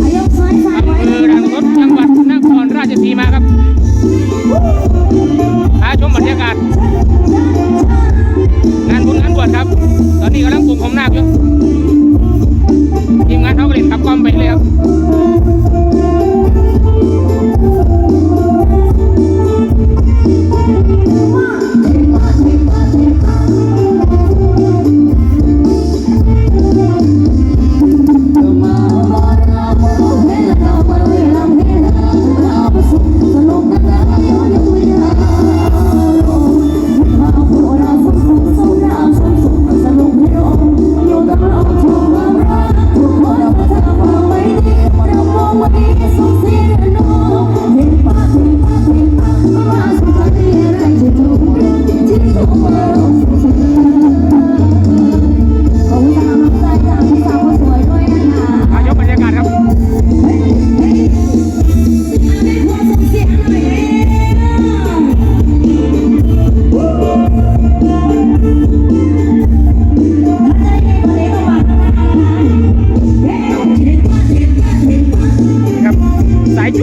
อำเภอด่านขุนทดจังหวัดนครราชสีมาครับพาชมบรรยากาศ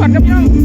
I'm come on.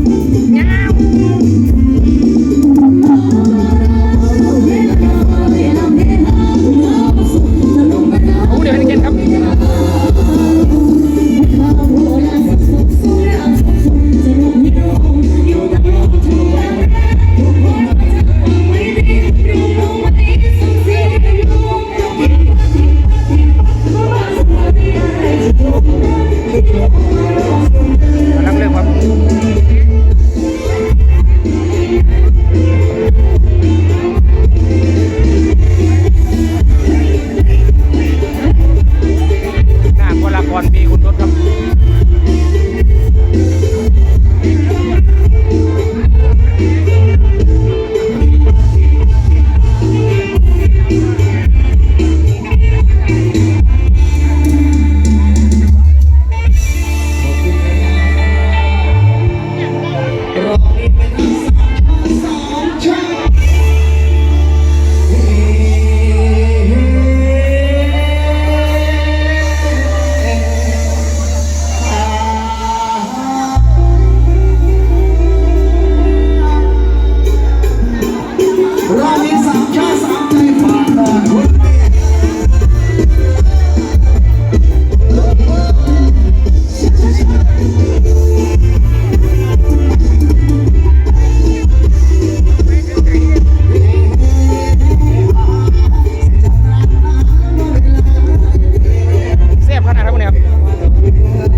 Yeah.